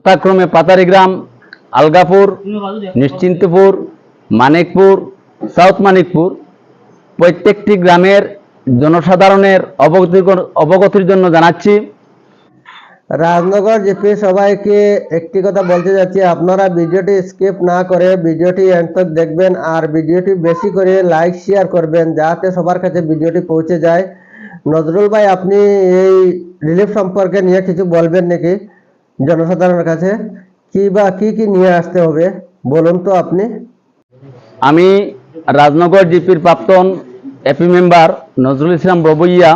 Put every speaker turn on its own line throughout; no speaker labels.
যথাক্রমে পাতারিগ্রাম আলগাপুর নিশ্চিন্তপুর মানিকপুর সাউথ মানিকপুর। প্রত্যেকটি গ্রামের জনসাধারণের অবগতি অবগতির জন্য জানাচ্ছি।
রাজনগর জিপি সবাইকে একটি কথা বলতে যাচ্ছি আপনারা ভিডিওটি স্কিপ না করে ভিডিওটি এন্ড তক দেখবেন আর ভিডিওটি বেশি করে লাইক শেয়ার করবেন যাতে সবার কাছে ভিডিওটি পৌঁছে যায়। নজরুল ভাই আপনি এই রিলিফ সম্পর্কে নিয়ে কিছু বলবেন নাকি? জনসাধারণের কাছে কি বা কি কি নিয়ে আসতে হবে, বলুন তো আপনি।
আমি রাজনগর জিপির প্রাক্তন এপি মেম্বার নজরুল ইসলাম রবইয়া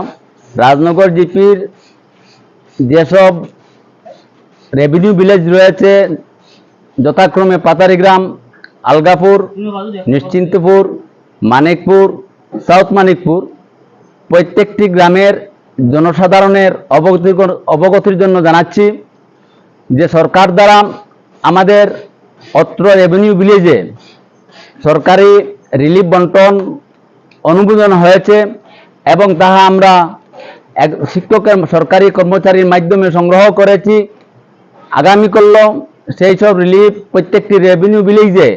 রাজনগর জিপির যেসব রেভিনিউ ভিলেজ রয়েছে, যথাক্রমে পাতারিগ্রাম আলগাপুর, নিশ্চিন্তপুর, মানিকপুর, সাউথ মানিকপুর, প্রত্যেকটি গ্রামের জনসাধারণের অবগতি অবগতির জন্য জানাচ্ছি। যে সরকার দ্বারা আমাদের অত্র রেভিনিউ ভিলেজে সরকারি রিলিফ বন্টন অনুমোদন হয়েছে এবং তাহা আমরা এক শিক্ষকের সরকারি কর্মচারীর মাধ্যমে সংগ্রহ করেছি। আগামীকাল সেই সব রিলিফ প্রত্যেকটি রেভিনিউ ভিলেজে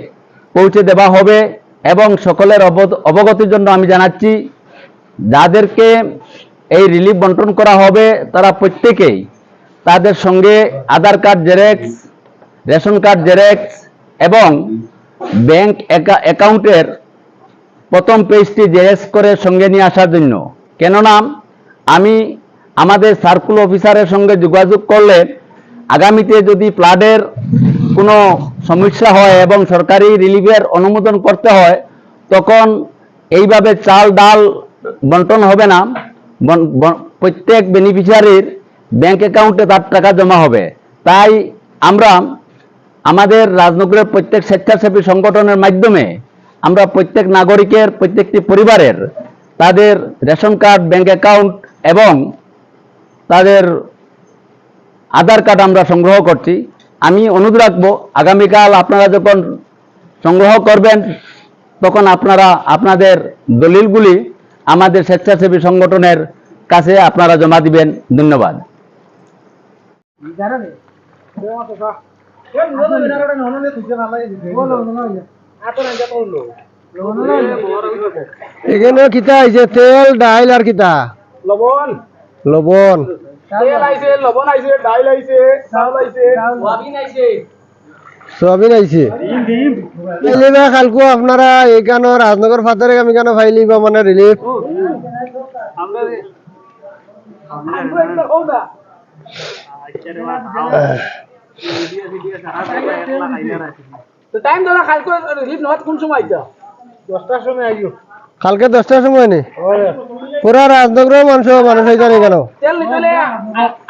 পৌঁছে দেওয়া হবে এবং সকলের অব- অবগতির জন্য আমি জানাচ্ছি, যাদেরকে এই রিলিফ বন্টন করা হবে তারা প্রত্যেকেই তাদের সঙ্গে Aadhaar card xerox, ration card xerox এবং ব্যাংক অ্যাকাউন্টের প্রথম পেজটি জেরক্স করে সঙ্গে নিয়ে আসার জন্য। কেননা, আমি আমাদের সার্কুল অফিসারের সঙ্গে যোগাযোগ করলে আগামীতে যদি ফ্লাডের কোনো সমস্যা হয় এবং সরকারি রিলিফের অনুমোদন করতে হয়, তখন এইভাবে চাল ডাল বন্টন হবে না। প্রত্যেক বেনিফিশিয়ারির ব্যাংক অ্যাকাউন্টে তার টাকা জমা হবে। তাই আমরা আমাদের রাজনগরের প্রত্যেক স্বেচ্ছাসেবী সংগঠনের মাধ্যমে আমরা প্রত্যেক নাগরিকের, প্রত্যেকটি পরিবারের তাদের রেশন কার্ড, ব্যাংক অ্যাকাউন্ট এবং তাদের আধার কার্ড আমরা সংগ্রহ করছি। আমি অনুরোধ রাখব, আগামীকাল আপনারা যখন সংগ্রহ করবেন, তখন আপনারা আপনাদের দলিলগুলি আমাদের স্বেচ্ছাসেবী সংগঠনের কাছে আপনারা জমা দিবেন। ধন্যবাদ।
এখানে কিতা আইছে তেল ডাইল আর কিতা
লবণ
লবণ
তেল আইছে লবণ আইছে ডাইল আইছে চাউল আইছে সোয়াবিন আইছে
সোয়াবিন আইছে ফাইলিবা খালকু আপনারা এখানে রাজনগর ফাতারে আমি কেন ফাইলিবা মানে রিলিফ
আমরা আমরা একটা টাইম রিলিফ নয় কোন সময় আইতা দশটার সময় আইও
কালকে দশটার সময় নি? পুরা রাজনগরের মানুষ মানুষ হয়ে কেন
তেল নিতে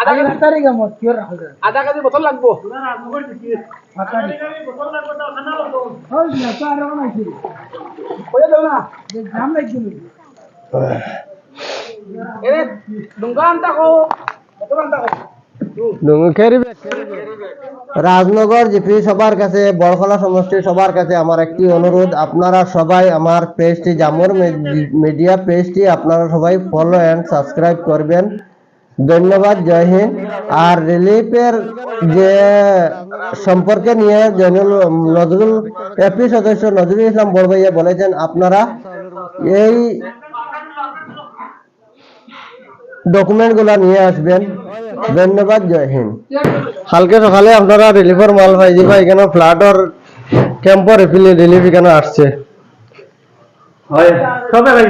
আধা কেজি তারিখ আমার কি আধা কেজি বোতল লাগবো।
রাজনগর জিপি সবার কাছে, বড়খলা সমষ্টি সবার কাছে আমার একটি অনুরোধ। আপনারা সবাই আমার পেজটি, জামুর মিডিয়া পেজটি, আপনারা সবাই ফলো অ্যান্ড সাবস্ক্রাইব করবেন। ধন্যবাদ, জয় হিন্দ। আর রিলিফের যে সম্পর্কে নিয়ে জয়নুল, নজরুল, এপি সদস্য নজরুল ইসলাম বড়ভাইয়া বলেছেন, আপনারা এই ডকুমেন্টগুলা নিয়ে আসবেন। ধন্যবাদ জয় হিন্দ। কালকে সকালে আপনারা রিলিফের মাল পাই যাবা এখানে ফ্লাডর ক্যাম্পর রিলিফ এখানে আসছে।
সবে ভাই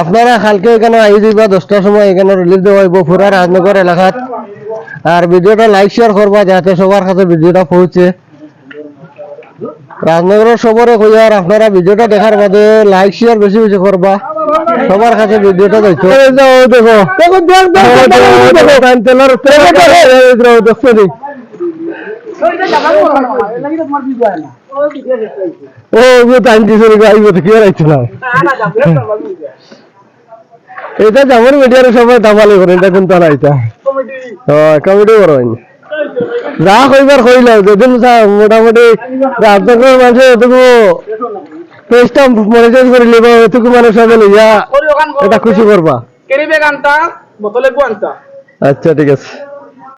আপনারা কালকে এখানে আই দিবা দশটার সময় এখানে রিলিফ দেওয়া হইব। পুরা রাজনগর এলাকাত। আর ভিডিওটা লাইক শেয়ার করবা যাতে সবার কাছে ভিডিওটা পৌঁছে রাজনগরের সবরে কই আর আপনারা ভিডিওটা দেখার বাদে লাইক শেয়ার বেশি বেশি করবা সবার কাছে ভিডিওটা দেখো দেখো দেখো দেখো ও টাইম দিছে আইব তো কি রাইছিলাম এটা যেমন মিডিয়ার সবাই দামালি করে এটা কিন্তু না এটা
কমিটি
কমেডি করো
যা কইবার কইলাম যেদিন মোটামুটি রাজনগরের মানুষের এতটুকু পেজটা মনিটাইজ করে নিব এতটুকু মানুষ হবে লইয়া এটা খুশি করবা
কেরিবে গানটা বোতলে আনতা।
আচ্ছা ঠিক আছে।